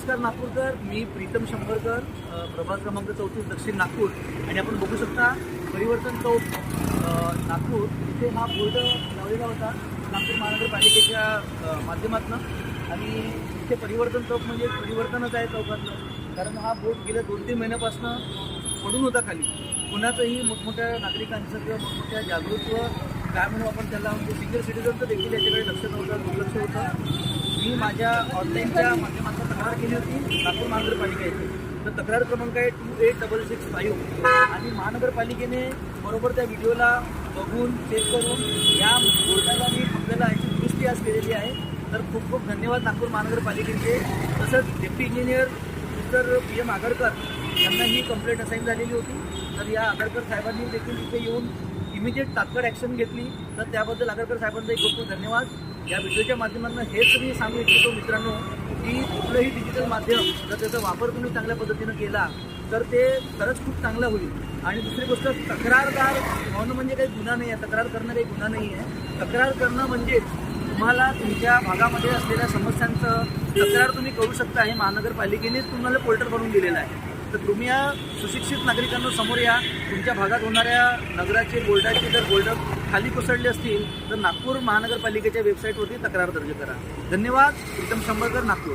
नमस्कार नागपूरकर. मी प्रीतम शंभरकर प्रभाग क्रमांक चौतीस दक्षिण नागपूर. आणि आपण बघू शकता परिवर्तन चौक नागपूर. इथे हा बोर्ड लावलेला होता नागपूर महानगरपालिकेच्या अ, माध्यमातून. आणि इथे परिवर्तन चौक म्हणजे परिवर्तनच आहे चौकातलं. कारण हा बोर्ड गेल्या दोन तीन महिन्यापासून पडून होता खाली. कुणाचंही मोठमोठ्या नागरिकांचं किंवा मोठमोठ्या जागृत काय म्हणू आपण त्याला म्हणजे सिनियर सिटीजनचं देखील याच्याकडे लक्ष नव्हतं दुर्लक्ष होतं. माझ्या ऑनलाईनच्या माध्यमातून तक्रार केली होती. नागपूर महानगरपालिका येथे. तर तक्रार क्रमांक आहे two eight double six five. आणि महानगरपालिकेने बरोबर त्या व्हिडिओला बघून चेक करून या बोर्डाला मी आपल्याला याची दुरुस्ती आज केलेली आहे. तर खूप खूप धन्यवाद नागपूर महानगरपालिकेचे. तसंच deputy engineer mister P M Agarkar यांना ही कंप्लेंट असाईन झालेली होती. तर या आगरकर साहेबांनी देखील इथे येऊन इमिजिएट तात्काळ ॲक्शन घेतली. तर त्याबद्दल आगरकर साहेबांचा खूप खूप धन्यवाद. या व्हिडिओच्या माध्यमातून हेच मी सांगू इच्छितो मित्रांनो की कुठलंही डिजिटल माध्यम जर त्याचा वापर तुम्ही चांगल्या पद्धतीनं केला तर ते खरंच खूप चांगलं होईल. आणि दुसरी गोष्ट तक्रारदार होणं म्हणजे काही गुन्हा नाही आहे तक्रार करणं काही गुन्हा नाही आहे तक्रार करणं म्हणजे तुम्हाला तुमच्या भागामध्ये असलेल्या समस्यांचं तक्रार तुम्ही करू शकता हे महानगरपालिकेनेच तुम्हाला पोर्टल बनवून दिलेलं आहे. तर तुम्ही या सुशिक्षित नागरिकांना समोर या. तुमच्या भागात होणाऱ्या नगराचे बोर्डाचे जर बोर्ड खाली कोसळले असतील तर नागपूर महानगरपालिकेच्या वेबसाईटवरती तक्रार दर्ज करा. धन्यवाद. प्रीतम शंभरकर नागपूर.